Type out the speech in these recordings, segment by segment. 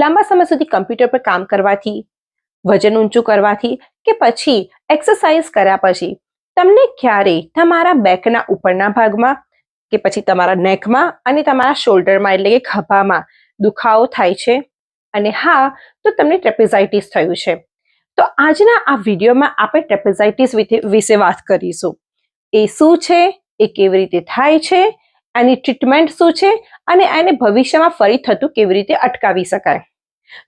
લાંબા સમય સુધી કમ્પ્યુટર પર કામ કરવાથી, વજન ઊંચું કરવાથી કે પછી એક્સરસાઇઝ કર્યા પછી, તમને ક્યારે તમારા બેકના ઉપરના ભાગમાં કે પછી તમારા નેકમાં અને તમારા શોલ્ડરમાં એટલે કે ખભામાં દુખાવો થાય છે? અને હા, તો તમને ટ્રેપેઝાઇટીસ થયું છે. તો આજના આ વિડીયોમાં આપણે ટ્રેપેઝાઇટિસ વિશે વાત કરીશું. એ શું છે? એ કેવી રીતે થાય છે? એની ટ્રીટમેન્ટ શું છે? અને એને ભવિષ્યમાં ફરી થતું કેવી રીતે અટકાવી શકાય.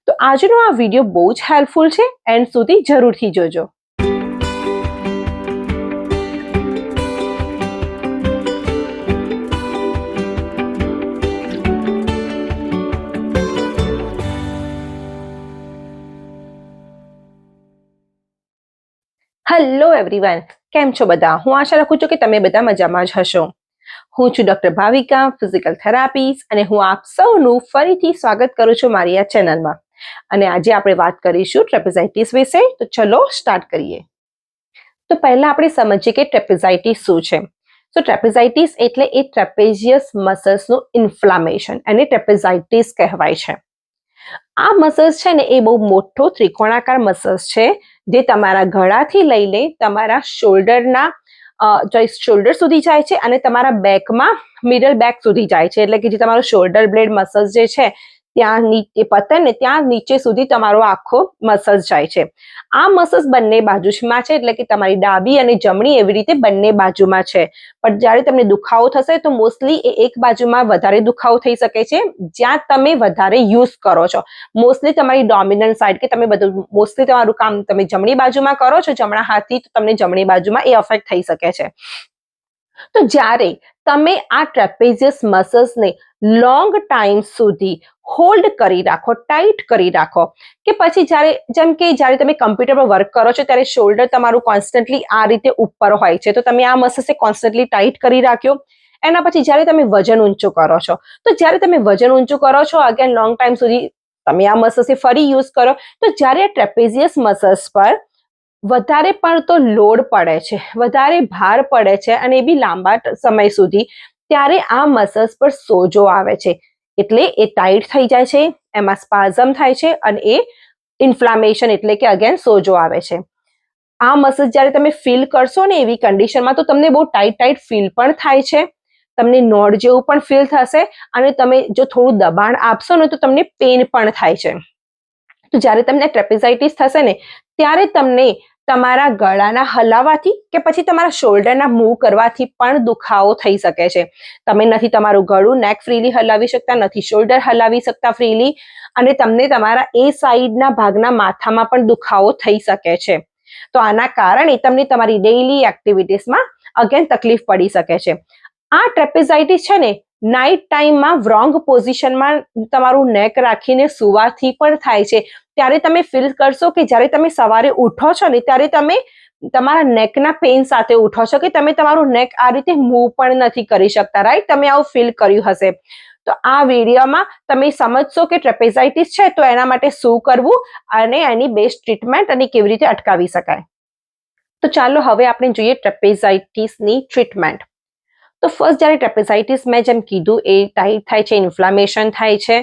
તો આજનો આ વીડિયો બહુ જ હેલ્પફુલ છે. એન્ડ સુધી જરૂરથી જોજો. હેલો એવરીવન કેમ છો બધા? હું આશા રાખું છું કે તમે બધા મજામાં જ હશો. હું છું ડોક્ટર ભાવિકા, ફિઝિકલ થેરાપીસ અને હું આપ સૌનું ફરીથી સ્વાગત કરું છું મારી આ ચેનલમાં. અને આજે આપણે વાત કરીશું ટ્રેપેઝાઇટિસ વિશે. તો ચલો સ્ટાર્ટ કરીએ. તો પહેલા આપણે સમજીએ કે ટ્રેપેઝાઇટીસ શું છે. તો ટ્રેપેઝાઇટિસ એટલે એ ટ્રેપેઝિયસ મસલ્સનું ઇન્ફ્લામેશન, એને ટ્રેપેઝાઇટિસ કહેવાય છે. આ મસલ્સ છે ને એ બહુ મોટો ત્રિકોણાકાર મસલ્સ છે, જે તમારા ગળાથી લઈને તમારા શોલ્ડરના શોલ્ડર સુધી જાય છે અને તમારા બેકમાં મિડલ બેક સુધી જાય છે. એટલે કે જે તમારો શોલ્ડર બ્લેડ મસલ્સ જે છે ત્યાં નીચે પતન ને ત્યાં નીચે સુધી તમારો આખો મસલ્સ જાય છે. આ મસલ્સ બંને બાજુમાં છે, એટલે કે તમારી ડાબી અને જમણી એવી રીતે બંને બાજુમાં છે. પણ જ્યારે તમને દુખાવો થશે, તો મોસ્ટલી એ એક બાજુમાં વધારે દુખાવો થઈ શકે છે, જ્યાં તમે વધારે યુઝ કરો છો. મોસ્ટલી તમારી ડોમિનન્ટ સાઈડ કે તમે બધું મોસ્ટલી તમારું કામ તમે જમણી બાજુમાં કરો છો, જમણા હાથથી તો તમને જમણી બાજુમાં એ અફેક્ટ થઈ શકે છે. તો જ્યારે તમે આ ટ્રેપેઝિયસ મસલ્સને લોંગ ટાઈમ સુધી હોલ્ડ કરી રાખો ટાઈટ કરી રાખો. કે પછી જ્યારે, જેમ કે જ્યારે તમે કમ્પ્યુટર પર વર્ક કરો છો, ત્યારે શોલ્ડર તમારું કોન્સ્ટન્ટલી આ રીતે ઉપર હોય છે. તો તમે આ મસલ્સે કોન્સ્ટન્ટલી ટાઈટ કરી રાખ્યો. એના પછી જ્યારે તમે વજન ઊંચું કરો છો, તો જ્યારે તમે વજન ઊંચું કરો છો અગેન લોંગ ટાઈમ સુધી તમે આ મસલ્સને ફરી યુઝ કરો. તો જ્યારે આ ટ્રેપેઝિયસ મસલ્સ પર વધારે પડતો લોડ પડે છે, વધારે ભાર પડે છે, અને એ બી લાંબા સમય સુધી. ત્યારે આ મસલ્સ પર સોજો આવે છે. એટલે એ ટાઈટ થઈ જાય છે, એમાં સ્પાઝમ થાય છે અને એ ઇન્ફ્લામેશન એટલે કે અગેન સોજો આવે છે. આ મસલ્સ જ્યારે તમે ફીલ કરશો ને એવી કન્ડિશનમાં તો તમને બહુ ટાઈટ ટાઈટ ફીલ પણ થાય છે. તમને નોડ જેવું પણ ફીલ થશે અને તમે જો થોડું દબાણ આપશો ને તો તમને પેન પણ થાય છે. તો જ્યારે તમને ટ્રેપેઝાઇટિસ થશે ને, ત્યારે તમને તમારા ગળાના હલાવાથી કે પછી તમારા શોલ્ડરના મૂવ કરવાથી પણ દુખાવો થઈ શકે છે. તમે નથી તમારું ગળું નેક ફ્રીલી હલાવી શકતા, નથી શોલ્ડર હલાવી શકતા ફ્રીલી અને તમને તમારા એ સાઈડના ભાગના માથામાં પણ દુખાવો થઈ શકે છે. તો આના કારણે તમને તમારી ડેઇલી એક્ટિવિટીઝમાં અગેન તકલીફ પડી શકે છે. આ ટ્રેપેઝાઇટીસ છે ને નાઇટ ટાઈમમાં રોંગ પોઝિશનમાં તમારું નેક રાખીને સુવાથી પણ થાય છે. ત્યારે તમે ફીલ કરશો કે જ્યારે તમે સવારે ઉઠો છો ને, ત્યારે તમે તમારા નેકના પેઇન સાથે ઉઠો છો કે તમે તમારું નેક આ રીતે મૂવ પણ નથી કરી શકતા રાઈટ તમે આવું ફીલ કર્યું હશે. તો આ વિડીયોમાં તમે સમજશો કે ટ્રેપેઝાઇટિસ છે તો એના માટે શું કરવું અને એની બેસ્ટ ટ્રીટમેન્ટ અને કેવી રીતે અટકાવી શકાય. તો ચાલો હવે આપણે જોઈએ ટ્રેપેઝાઇટિસની ટ્રીટમેન્ટ તો ફર્સ્ટ જ્યારે ટ્રેપેઝાઇટિસ મેં જેમ કીધું એ ટાઈટ થાય છે ઇન્ફ્લામેશન થાય છે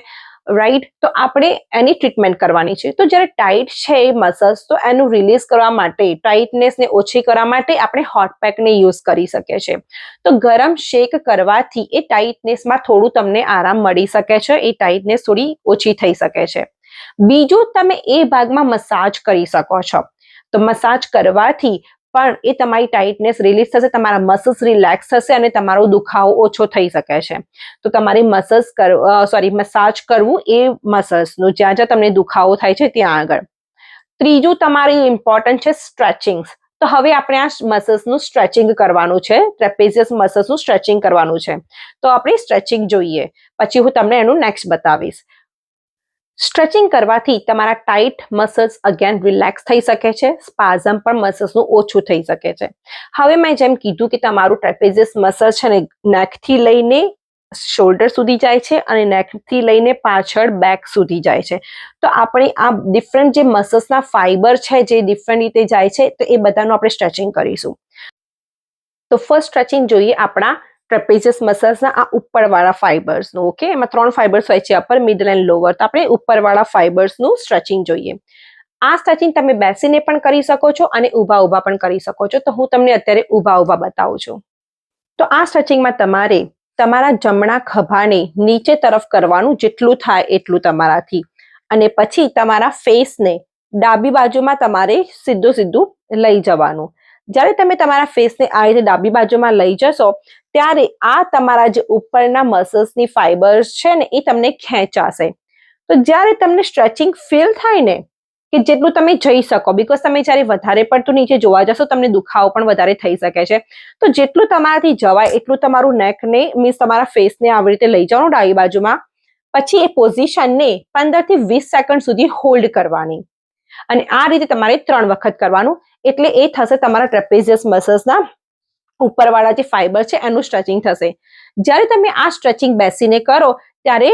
રાઈટ તો આપણે એની ટ્રીટમેન્ટ કરવાની છે. તો જ્યારે ટાઈટ છે એ મસલ્સ તો એનું રિલીઝ કરવા માટે ટાઈટનેસને ઓછી કરવા માટે આપણે હોટ પેકને યુઝ કરી શકીએ છીએ. તો ગરમ શેક કરવાથી એ ટાઈટનેસમાં થોડું તમને આરામ મળી શકે છે, એ ટાઈટનેસ થોડી ઓછી થઈ શકે છે. બીજું તમે એ ભાગમાં મસાજ કરી શકો છો. તો મસાજ કરવાથી પણ એ તમારી ટાઈટનેસ રિલીઝ થશે, તમારા મસલ્સ રિલેક્સ થશે અને તમારો દુખાવો ઓછો થઈ શકે છે. તો તમારે મસલ્સ સોરી મસાજ કરવું એ મસલ્સનું જ્યાં જ્યાં તમને દુખાવો થાય છે, ત્યાં આગળ. ત્રીજું તમારી ઇમ્પોર્ટન્ટ છે સ્ટ્રેચિંગ્સ તો હવે આપણે આ મસલ્સનું સ્ટ્રેચિંગ કરવાનું છે ટ્રેપેઝિયસ મસલ્સનું સ્ટ્રેચિંગ કરવાનું છે. તો આપણે સ્ટ્રેચિંગ જોઈએ. પછી હું તમને એનું નેક્સ્ટ બતાવીશ. સ્ટ્રેચિંગ કરવાથી તમારા ટાઈટ મસલ્સ અગેન રિલેક્સ થઈ શકે છે. સ્પાઝમ પણ મસલ્સનું ઓછું થઈ શકે છે. હવે મેં જેમ કીધું કે તમારું ટ્રેપેઝિયસ મસલ છે ને નેકથી લઈને શોલ્ડર સુધી જાય છે અને નેકથી લઈને પાછળ બેક સુધી જાય છે. તો આપણે આ ડિફરન્ટ જે મસલ્સના ફાઈબર છે, જે ડિફરન્ટ રીતે જાય છે, તો એ બધાનું આપણે સ્ટ્રેચિંગ કરીશું. તો ફર્સ્ટ સ્ટ્રેચિંગ જોઈએ આપણા ટ્રેપેઝિયસ મસલ્સના આ ઉપરવાળા ફાઇબર્સનું ઓકે એમાં ત્રણ ફાઇબર્સ હોય છે અપર મિડલ એન્ડ લોવર તો આપણે ઉપરવાળા ફાઇબર્સનું સ્ટ્રેચિંગ જોઈએ. આ સ્ટ્રેચિંગ તમે બેસીને પણ કરી શકો છો અને ઊભા ઊભા પણ કરી શકો છો. તો હું તમને અત્યારે ઊભા ઊભા બતાવું છું. તો આ સ્ટ્રેચિંગમાં તમારે તમારા જમણા ખભાને નીચે તરફ કરવાનું જેટલું થાય એટલું તમારાથી. અને પછી તમારા ફેસને ડાબી બાજુમાં તમારે સીધું સીધું લઈ જવાનું. જ્યારે તમે તમારા ફેસને આ રીતે ડાબી બાજુમાં લઈ જશો, ત્યારે આ તમારા જે ઉપરના મસલ્સની ફાઈબર્સ છે ને, એ તમને ખેંચાશે. તો જ્યારે તમને સ્ટ્રેચિંગ ફીલ થાય ને, કે જેટલું તમે જઈ શકો બીકોઝ તમે જ્યારે વધારે પડતું નીચે જોવા જશો, તમને દુખાવો પણ વધારે થઈ શકે છે. તો જેટલું તમારાથી જવાય, એટલું તમારું નેકને મીન્સ તમારા ફેસને આવી રીતે લઈ જવાનું ડાબી બાજુમાં. પછી એ પોઝિશનને પંદરથી વીસ સેકન્ડ સુધી હોલ્ડ કરવાની. અને આ રીતે તમારે ત્રણ વખત કરવાનું. એટલે એ થશે તમારા ટ્રેપેઝિયસ મસલ્સના ઉપરવાળા જે ફાઈબર છે, એનું સ્ટ્રેચિંગ થશે. જ્યારે તમે આ સ્ટ્રેચિંગ બેસીને કરો, ત્યારે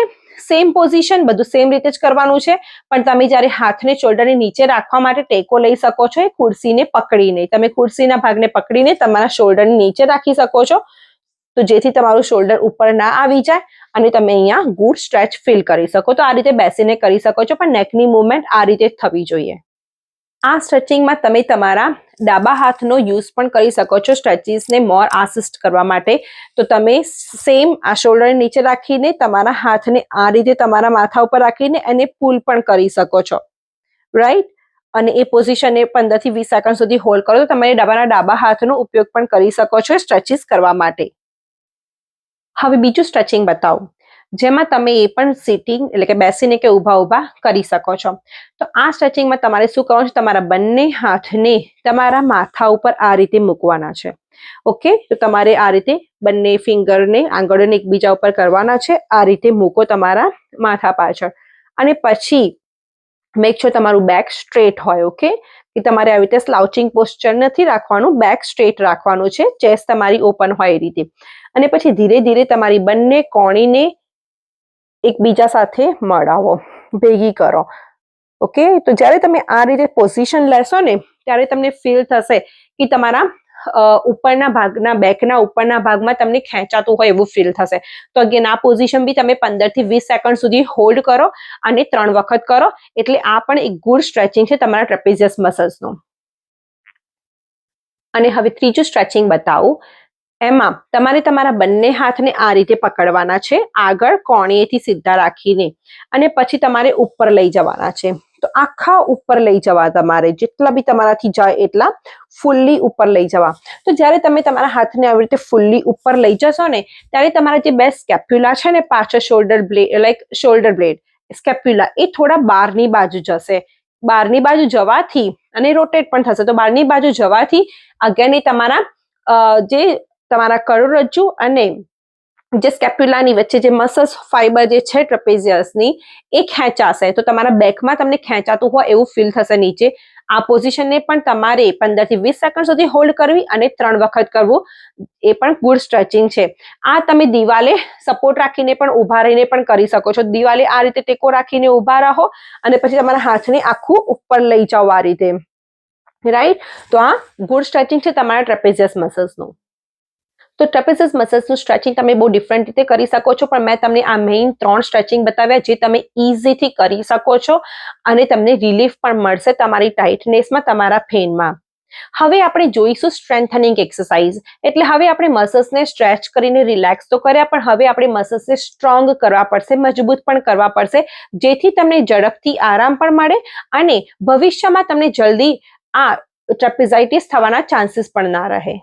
સેમ પોઝિશન બધું સેમ રીતે જ કરવાનું છે. પણ તમે જ્યારે હાથને શોલ્ડરની નીચે રાખવા માટે ટેકો લઈ શકો છો, એ ખુરશીને પકડીને. તમે ખુરશીના ભાગને પકડીને તમારા શોલ્ડરની નીચે રાખી શકો છો. તો જેથી તમારું શોલ્ડર ઉપર ના આવી જાય અને તમે અહીંયા ગુડ સ્ટ્રેચ ફીલ કરી શકો. તો આ રીતે બેસીને કરી શકો છો, પણ નેકની મુવમેન્ટ આ રીતે થવી જોઈએ. આ સ્ટ્રેચિંગમાં તમે તમારા ડાબા હાથનો યુઝ પણ કરી શકો છો સ્ટ્રેચીસને મોર આસિસ્ટ કરવા માટે. તો તમે સેમ આ શોલ્ડર નીચે રાખીને તમારા હાથને આ રીતે તમારા માથા ઉપર રાખીને એને પુલ પણ કરી શકો છો. રાઈટ અને એ પોઝિશનને પંદરથી વીસ સેકન્ડ સુધી હોલ્ડ કરો. તો તમે ડાબાના ડાબા હાથનો ઉપયોગ પણ કરી શકો છો સ્ટ્રેચીસ કરવા માટે. હવે બીજું સ્ટ્રેચિંગ બતાવું. જેમાં તમે એ પણ સિટિંગ એટલે કે બેસીને કે ઊભા ઊભા કરી શકો છો. તો આ સ્ટ્રેચિંગમાં તમારે શું કરવાનું છે? તમારા બંને હાથને તમારા માથા ઉપર આ રીતે મૂકવાના છે. ઓકે તો તમારે આ રીતે બંને ફિંગરને આંગળોને એકબીજા ઉપર કરવાના છે. આ રીતે મૂકો તમારા માથા પાછળ. અને પછી મેક છો તમારું બેક સ્ટ્રેટ હોય ઓકે કે તમારે આવી રીતે સ્લાઉચિંગ પોસ્ચર નથી રાખવાનું. બેક સ્ટ્રેટ રાખવાનું છે. ચેસ્ટ તમારી ઓપન હોય એ રીતે. અને પછી ધીરે ધીરે તમારી બંને કોણીને એકબીજા સાથે મળાવો, ભેગી કરો. ઓકે? તો જ્યારે તમે આ રીતે પોઝિશન લેશો ને, ત્યારે તમને ફીલ થશે કે તમારા ઉપરના ભાગના બેકના ઉપરના ભાગમાં તમને ખેંચાતું હોય એવું ફીલ થશે. તો અગેન આ પોઝિશન બી તમે પંદરથી વીસ સેકન્ડ સુધી હોલ્ડ કરો અને ત્રણ વખત કરો. એટલે આ પણ એક ગુડ સ્ટ્રેચિંગ છે તમારા ટ્રેપેઝિયસ મસલ્સનું અને હવે ત્રીજું સ્ટ્રેચિંગ બતાવું. એમાં તમારે તમારા બંને હાથને આ રીતે પકડવાના છે. આગળ કોણીએથી સીધા રાખીને અને પછી તમારે ઉપર લઈ જવાના છે. તો આખા ઉપર લઈ જવા તમારે. જેટલા બી તમારાથી જાય એટલા ફૂલ્લી ઉપર લઈ જવા. તો જ્યારે તમે તમારા હાથને આવી રીતે ફૂલ્લી ઉપર લઈ જશો ને, ત્યારે તમારા જે બે સ્કેપ્યુલા છે ને, પાછળ shoulder blade like shoulder blade scapula એ થોડા બહારની બાજુ જશે. બહારની બાજુ જવાથી અને રોટેટ પણ થશે. તો બહારની બાજુ જવાથી અગેન એ તમારા જે તમારા કરોડરજ્જુ અને જે સ્કેપ્યુલાની વચ્ચે જે મસલ્સ ફાઈબર જે છે ટ્રપેઝિયસની, એ ખેંચાશે. તો તમારા બેકમાં તમને ખેંચાતું હોય એવું ફીલ થશે નીચે. આ પોઝિશનને પણ તમારે પંદરથી વીસ સેકન્ડ સુધી હોલ્ડ કરવી અને ત્રણ વખત કરવું. એ પણ ગુડ સ્ટ્રેચિંગ છે. આ તમે દિવાલે સપોર્ટ રાખીને પણ ઊભા રહીને પણ કરી શકો છો. દિવાલે આ રીતે ટેકો રાખીને ઊભા રહો અને પછી તમારા હાથને આખું ઉપર લઈ જાઓ આ રીતે. રાઈટ તો આ ગુડ સ્ટ્રેચિંગ છે તમારા ટ્રેપેઝિયસ મસલ્સનું. તો ટ્રેપેઝિસ મસલ્સનું સ્ટ્રેચિંગ તમે બહુ ડિફરન્ટ રીતે કરી શકો છો. પણ મેં તમને આ મેઇન ત્રણ સ્ટ્રેચિંગ બતાવ્યા જે તમે ઇઝીથી કરી શકો છો અને તમને રિલીફ પણ મળશે તમારી ટાઇટનેસમાં તમારા પેનમાં હવે આપણે જોઈશું સ્ટ્રેન્થનિંગ એક્સરસાઇઝ એટલે હવે આપણે મસલ્સને સ્ટ્રેચ કરીને રિલેક્સ તો કર્યા, પણ હવે આપણે મસલ્સને સ્ટ્રોંગ કરવા પડશે, મજબૂત પણ કરવા પડશે, જેથી તમને ઝડપથી આરામ પણ મળે અને ભવિષ્યમાં તમને જલ્દી આ ટ્રેપેઝાઇટિસ થવાના ચાન્સીસ પણ ના રહે.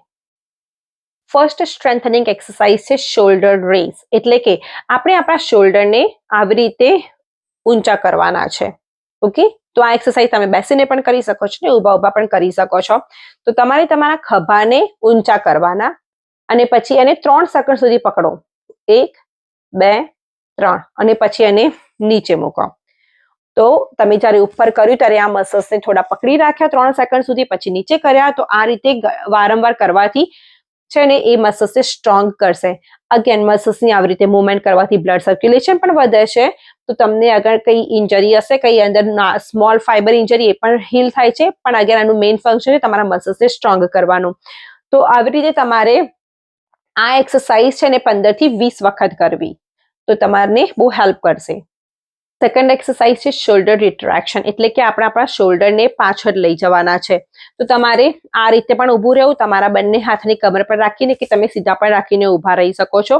ફર્સ્ટ સ્ટ્રેન્થનિંગ એક્સરસાઇઝ છે શોલ્ડર રેઝ એટલે કે આપણે આપણા શોલ્ડરને આવી રીતે ઊંચા કરવાના છે. ઓકે તો આ એક્સરસાઇઝ તમે બેસીને પણ કરી શકો છો ને ઊભા ઊભા પણ કરી શકો છો. તો તમારે તમારા ખભાને ઊંચા કરવાના અને પછી એને ત્રણ સેકન્ડ સુધી પકડો. એક, બે, ત્રણ. અને પછી એને નીચે મૂકો. તો તમે જ્યારે ઉપર કર્યું ત્યારે આ મસલ્સને થોડા પકડી રાખ્યા, ત્રણ સેકન્ડ સુધી પછી નીચે કર્યા, તો આ રીતે વારંવાર કરવાથી છે ને, એ મસલ્સને સ્ટ્રોંગ કરશે. અગેન મસલ્સની આવી રીતે મુવમેન્ટ કરવાથી બ્લડ સર્ક્યુલેશન પણ વધે છે. તો તમને અગર કઈ ઇન્જરી હશે, કઈ અંદર સ્મોલ ફાઈબર ઇન્જરી એ પણ હીલ થાય છે. પણ અગેન આનું મેઇન ફંક્શન છે તમારા મસલ્સને સ્ટ્રોંગ કરવાનું. તો આવી રીતે તમારે આ એક્સરસાઇઝ છે ને પંદરથી વીસ વખત કરવી. તો તમારને બહુ હેલ્પ કરશે. સેકન્ડ એક્સરસાઇઝ છે શોલ્ડર રિટ્રેક્શન એટલે કે આપણે આપણા શોલ્ડરને પાછળ લઈ જવાના છે. તો તમારે આ રીતે પણ ઊભું રહેવું, તમારા બંને હાથની કમર પર રાખીને કે તમે સીધા પણ રાખીને ઊભા રહી શકો છો.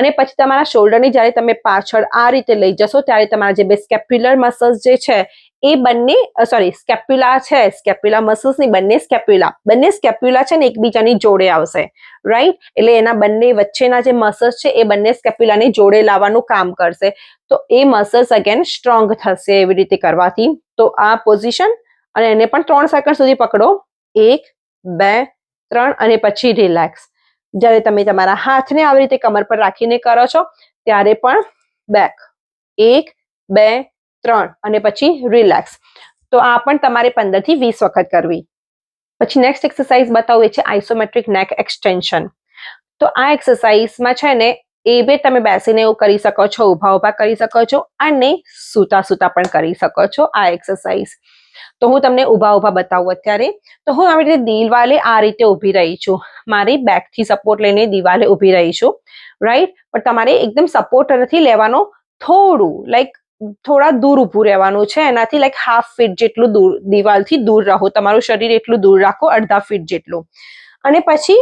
અને પછી તમારા શોલ્ડરને જ્યારે તમે પાછળ આ રીતે લઈ જશો, ત્યારે તમારા જે બે સ્કેપ્યુલર મસલ્સ જે છે એ બંને સોરી સ્કેપ્યુલા છે સ્કેપ્યુલા મસલ્સની બંને સ્કેપ્યુલા બંને સ્કેપ્યુલા છે ને એકબીજાની જોડે આવશે રાઈટ એટલે એના બંને વચ્ચેના જે મસલ્સ છે એ બંને સ્કેપ્યુલાને જોડે લાવવાનું કામ કરશે. તો એ મસલ્સ અગેન સ્ટ્રોંગ થશે એવી રીતે કરવાથી. તો આ પોઝિશન અને એને પણ ત્રણ સેકન્ડ સુધી પકડો. એક, બે, ત્રણ, અને પછી રિલેક્સ જ્યારે તમે તમારા હાથને આવી રીતે કમર પર રાખીને કરો છો, ત્યારે પણ બેક એક, બે ત્રણ અને પછી રિલેક્સ તો આ પણ તમારે પંદરથી વીસ વખત કરવી. પછી નેક્સ્ટ એક્સરસાઇઝ બતાવું એ છે આઇસોમેટ્રિક નેક એક્સટેન્શન તો આ એક્સરસાઇઝમાં છે ને એ બે તમે બેસીને એવું કરી શકો છો, ઊભા ઊભા કરી શકો છો અને સૂતા સૂતા પણ કરી શકો છો આ એક્સરસાઇઝ તો હું તમને ઊભા ઊભા બતાવું અત્યારે. તો હું આવી રીતે દિવાલે આ રીતે ઊભી રહી છું. મારી બેકથી સપોર્ટ લઈને દિવાલે ઊભી રહી છું. રાઈટ પણ તમારે એકદમ સપોર્ટ નથી લેવાનો થોડું લાઈક થોડા દૂર ઊભું રહેવાનું છે. એનાથી લાઈક હાફ ફીટ જેટલું દૂર, દિવાલથી દૂર રહો. તમારું શરીર એટલું દૂર રાખો, અડધા ફીટ જેટલું. અને પછી,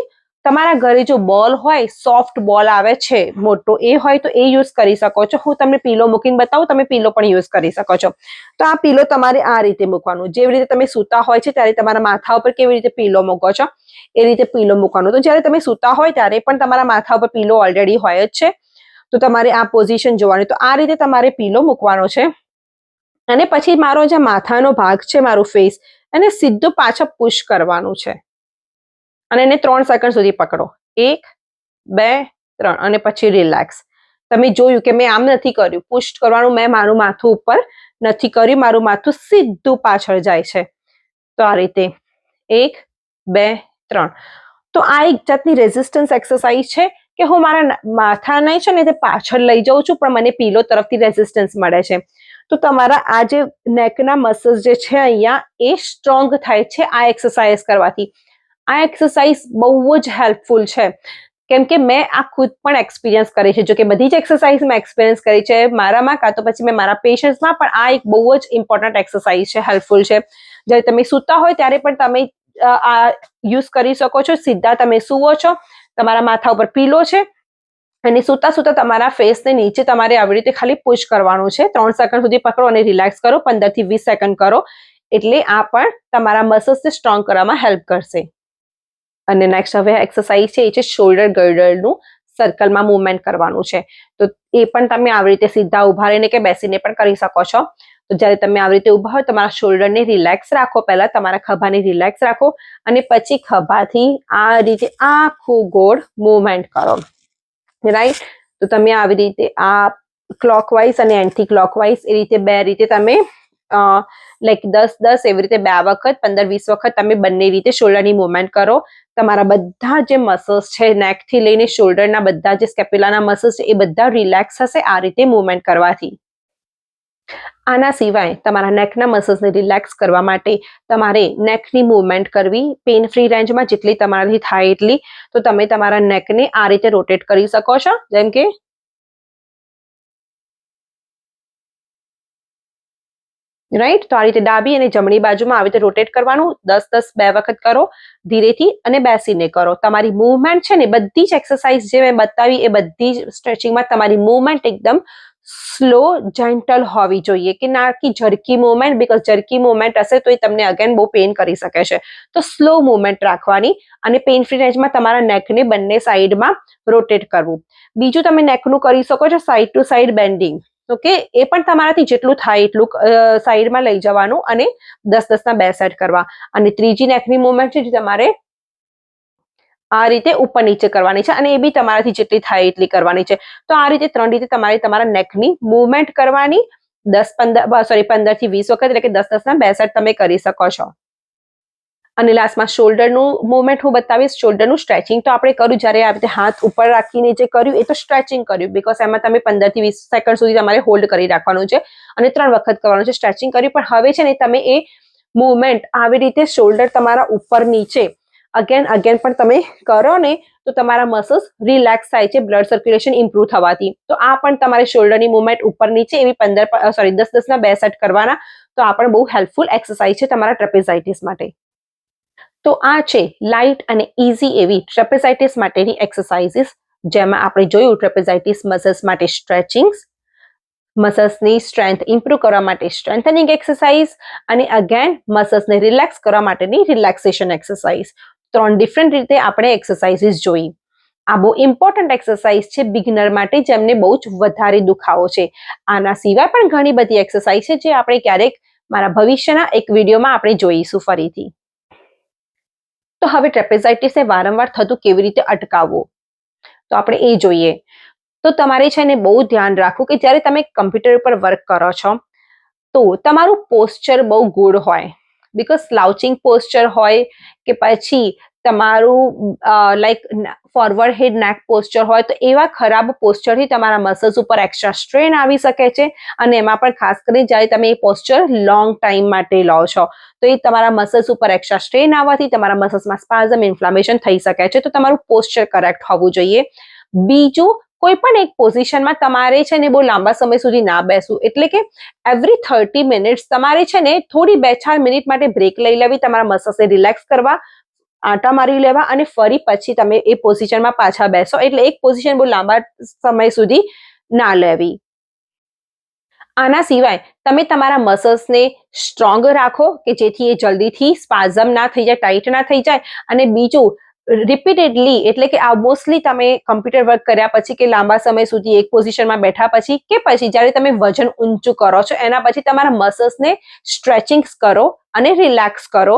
તમારા ઘરે જો બોલ હોય સોફ્ટ બોલ આવે છે, મોટો, એ હોય તો એ યુઝ કરી શકો છો. હું તમને પીલો મૂકીને બતાવું, તમે પીલો પણ યુઝ કરી શકો છો. તો આ પીલો તમારે આ રીતે મૂકવાનું. જેવી રીતે તમે સૂતા હોય છે, ત્યારે તમારા માથા ઉપર કેવી રીતે પીલો મૂકો છો, એ રીતે પીલો મૂકવાનું. તો જ્યારે તમે સૂતા હોય, ત્યારે પણ તમારા માથા ઉપર પીલો ઓલરેડી હોય જ છે. તો તમારે આ પોઝિશન જોવાની. તો આ રીતે તમારે પીલો મૂકવાનો છે. અને પછી મારો જે માથાનો ભાગ છે, મારું ફેસ એને સીધું પાછળ પુશ કરવાનું છે. અને એને ત્રણ સેકન્ડ સુધી પકડો. એક, બે, ત્રણ. અને પછી રિલેક્સ તમે જોયું કે મેં આમ નથી કર્યું. પુષ્ટ કરવાનું મેં મારું માથું ઉપર નથી કર્યું. મારું માથું સીધું પાછળ જાય છે. તો આ રીતે. એક, બે, ત્રણ. તો આ એક જાતની રેઝિસ્ટન્સ એક્સરસાઇઝ છે. કે હું મારા માથા નહીં છે ને તે પાછળ લઈ જાઉં છું, પણ મને પીલો તરફથી રેઝિસ્ટન્સ મળે છે. તો તમારા આ જે નેકના મસલ્સ જે છે અહીંયા, એ સ્ટ્રોંગ થાય છે આ એક્સરસાઇઝ કરવાથી. આ એક્સરસાઇઝ બહુ જ હેલ્પફુલ છે. કેમ કે મેં આ ખુદ પણ એક્સપિરિયન્સ કરી છે. જો કે બધી જ એક્સરસાઇઝ મેં એક્સપિરિયન્સ કરી છે મારામાં, કાં તો પછી મેં મારા પેશન્ટ્સમાં પણ આ એક બહુ જ ઇમ્પોર્ટન્ટ એક્સરસાઇઝ છે હેલ્પફુલ છે. જ્યારે તમે સૂતા હોય ત્યારે પણ તમે આ યુઝ કરી શકો છો. સીધા તમે સુવો છો. તમારા માથા ઉપર પીલો છે અને સૂતા સૂતા તમારા ફેસને નીચે તમારે આવી રીતે ખાલી પુશ કરવાનું છે. ત્રણ સેકન્ડ સુધી પકડો અને રિલેક્સ કરો. પંદરથી વીસ સેકન્ડ કરો. એટલે આ પણ તમારા મસલ્સને સ્ટ્રોંગ કરવામાં હેલ્પ કરશે. અને નેક્સ્ટ હવે એક્સરસાઇઝ છે, એ છે શોલ્ડર ગર્ડરનું સર્કલમાં મુવમેન્ટ કરવાનું છે. તો એ પણ તમે આવી રીતે સીધા ઊભા રહીને કે બેસીને પણ કરી શકો છો. તો જ્યારે તમે આવી રીતે ઊભા હોય, તમારા શોલ્ડરને રિલેક્સ રાખો પહેલા, તમારા ખભાને રિલેક્સ રાખો અને પછી ખભાથી આ રીતે આખું ગોળ મુવમેન્ટ કરો. રાઈટ તો તમે આવી રીતે આ ક્લોકવાઇઝ અને એન્ટી ક્લોકવાઇઝ એ રીતે બે રીતે તમે લાઈક દસ દસ એવી રીતે બે વખત, પંદર, વીસ વખત તમે બંને રીતે શોલ્ડરની મુવમેન્ટ કરો. તમારા બધા જે મસલ્સ છે નેકથી લઈને શોલ્ડરના બધા જે સ્કેપ્યુલાના મસલ્સ છે, એ બધા રિલેક્સ હશે આ રીતે મુવમેન્ટ કરવાથી. આના સિવાય તમારા નેકના મસલ્સને રિલેક્સ કરવા માટે તમારે નેકની મુવમેન્ટ કરવી પેન ફ્રી રેન્જમાં જેટલી તમારાથી થાય એટલી, તો તમે તમારા નેકને આ રીતે રોટેટ કરી શકો છો. જેમ કે રાઈટ તો આ રીતે ડાબી અને જમણી બાજુમાં આવી રીતે રોટેટ કરવાનું, દસ દસ બે વખત કરો, ધીરેથી અને બેસીને કરો. તમારી મુવમેન્ટ છે ને બધી જ એક્સરસાઇઝ જે મેં બતાવી એ બધી જ સ્ટ્રેચિંગમાં તમારી મુવમેન્ટ એકદમ સ્લો જેન્ટલ હોવી જોઈએ કે ના કે jerky movement because jerky movement હશે તો એ તમને અગેન બહુ પેન કરી શકે છે. તો સ્લો મુવમેન્ટ રાખવાની અને પેન ફ્રી રેન્જમાં તમારા નેકને બંને સાઈડમાં રોટેટ કરવું. બીજું તમે નેકનું કરી શકો છો side to side bending okay એ પણ તમારાથી જેટલું થાય એટલું સાઈડમાં લઈ જવાનું અને દસ દસના બે સેટ કરવા. અને ત્રીજી નેકની મુવમેન્ટ છે જે તમારે આ રીતે ઉપર નીચે કરવાની છે અને એ બી તમારાથી જેટલી થાય એટલી કરવાની છે. તો આ રીતે ત્રણ રીતે તમારે તમારા નેકની મુવમેન્ટ કરવાની. દસ પંદર સોરી પંદરથી વીસ વખત એટલે કે દસ દસ ના બે તમે કરી શકો છો. અને લાસ્ટમાં શોલ્ડરનું મુવમેન્ટ હું બતાવીશ શોલ્ડરનું સ્ટ્રેચિંગ તો આપણે કર્યું, જ્યારે આ રીતે હાથ ઉપર રાખીને જે કર્યું, એ તો સ્ટ્રેચિંગ કર્યું બીકોઝ એમાં તમે પંદરથી વીસ સેકન્ડ સુધી તમારે હોલ્ડ કરી રાખવાનું છે અને ત્રણ વખત કરવાનું છે સ્ટ્રેચિંગ કર્યું. પણ હવે છે ને તમે એ મુવમેન્ટ આવી રીતે શોલ્ડર તમારા ઉપર નીચે અગેન અગેન પણ તમે કરો ને, તો તમારા મસલ્સ રિલેક્સ થાય છે બ્લડ સર્ક્યુલેશન ઇમ્પ્રુવ થવાથી. તો આ પણ તમારે શોલ્ડરની મુવમેન્ટ ઉપર નીચે એવી પંદર સોરી દસ દસના બે સેટ કરવાના. તો આ પણ બહુ હેલ્પફુલ એક્સરસાઇઝ છે તમારા ટ્રેપેઝાઇટિસ માટે. તો આ છે લાઇટ અને ઇઝી એવી ટ્રેપેઝાઇટિસ માટેની એક્સરસાઇઝીસ જેમાં આપણે જોયું ટ્રેપેઝાઇટિસ મસલ્સ માટે સ્ટ્રેચિંગ્સ મસલ્સની સ્ટ્રેન્થ ઇમ્પ્રુવ કરવા માટે સ્ટ્રેન્થનિંગ એક્સરસાઇઝ અને અગેન મસલ્સને રિલેક્સ કરવા માટેની રિલેક્સેશન એક્સરસાઇઝ ત્રણ ડિફરન્ટ રીતે આપણે એક્સરસાઇઝીસ જોઈ. આ બહુ ઇમ્પોર્ટન્ટ એક્સરસાઇઝ છે બિગનર માટે જેમને બહુ જ વધારે દુખાવો છે. આના સિવાય પણ ઘણી બધી એક્સરસાઇઝ છે જે આપણે ક્યારેક મારા ભવિષ્યના એક વિડીયોમાં આપણે જોઈશું ફરીથી. તો હવે ટ્રેપેઝાઇટિસને વારંવાર થતું કેવી રીતે અટકાવવું? તો આપણે એ જોઈએ. તો તમારે છે ને બહુ ધ્યાન રાખવું કે જ્યારે તમે કમ્પ્યુટર પર વર્ક કરો છો, તો તમારું પોસ્ચર બહુ ગુડ હોય. બિકોઝ સ્લાઉચિંગ પોસ્ચર હોય કે પછી તમારું લાઈક ફોરવર્ડ હેડ નેક પોસ્ચર હોય તો એવા ખરાબ પોસ્ચરથી તમારા મસલ્સ ઉપર એક્સ્ટ્રા સ્ટ્રેન આવી શકે છે અને એમાં પણ ખાસ કરીને જ્યારે તમે એ પોસ્ચર લોંગ ટાઈમ માટે લો છો, તો એ તમારા મસલ્સ ઉપર એક્સ્ટ્રા સ્ટ્રેન આવવાથી તમારા મસલ્સમાં સ્પાઝમ ઇન્ફ્લામેશન થઈ શકે છે. તો તમારું પોસ્ચર કરેક્ટ હોવું જોઈએ. બીજું કોઈ પણ એક પોઝિશનમાં તમારે છે ને બહુ લાંબા સમય સુધી ના બેસવું. એટલે કે એવરી થર્ટી મિનિટ્સ તમારે છે ને થોડી બે ચાર મિનિટ માટે બ્રેક લઈ લેવી, તમારા મસલ્સને રિલેક્સ કરવા, આંટા મારી લેવા અને ફરી પછી તમે એ પોઝિશનમાં પાછા બેસો. એટલે એક પોઝિશન બહુ લાંબા સમય સુધી ના લેવી. આના સિવાય તમે તમારા મસલ્સને સ્ટ્રોંગ રાખો કે જેથી એ જલ્દીથી સ્પાઝમ ના થઈ જાય ટાઈટ ના થઈ જાય અને બીજું રિપીટેડલી એટલે કે આ મોસ્ટલી તમે કમ્પ્યુટર વર્ક કર્યા પછી કે લાંબા સમય સુધી એક પોઝિશનમાં બેઠા પછી કે પછી જ્યારે તમે વજન ઊંચું કરો છો, એના પછી તમારા મસલ્સને સ્ટ્રેચિંગ્સ કરો અને રિલેક્સ કરો,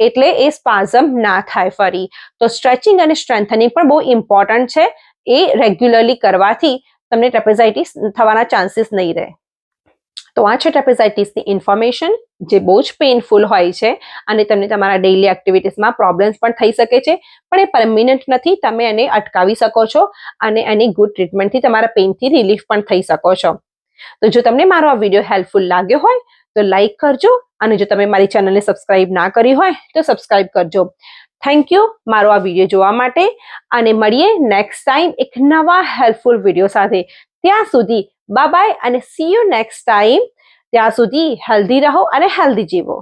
એટલે એ સ્પાઝમ ના થાય ફરી. તો સ્ટ્રેચિંગ અને સ્ટ્રેન્થનિંગ પણ બહુ ઇમ્પોર્ટન્ટ છે, એ રેગ્યુલરલી કરવાથી તમને ટ્રેપેઝાઇટીસ થવાના ચાન્સીસ નહીં રહે. તો આ છે ટ્રેપેઝાઇટિસની ઇન્ફોર્મેશન, જે બહુ જ પેઇનફુલ હોય છે અને તમને તમારા ડેઇલી એક્ટિવિટીઝમાં પ્રોબ્લેમ્સ પણ થઈ શકે છે, પણ એ પરમિનન્ટ નથી, તમે એને અટકાવી શકો છો અને એની ગુડ ટ્રીટમેન્ટથી તમારા પેઇનથી રિલીફ પણ થઈ શકો છો. તો જો તમને મારો આ વીડિયો હેલ્પફુલ લાગ્યો હોય, તો લાઈક કરજો અને જો તમે મારી ચેનલને સબસ્ક્રાઇબ ના કરી હોય, તો સબસ્ક્રાઇબ કરજો. થેન્ક યુ મારો આ વીડિયો જોવા માટે અને મળીએ નેક્સ્ટ ટાઈમ એક નવા હેલ્પફુલ વીડિયો સાથે. ત્યાં સુધી બાય બાય અને સી યુ નેક્સ્ટ ટાઈમ ત્યાં સુધી હેલ્ધી રહો અને હેલ્ધી જીવો.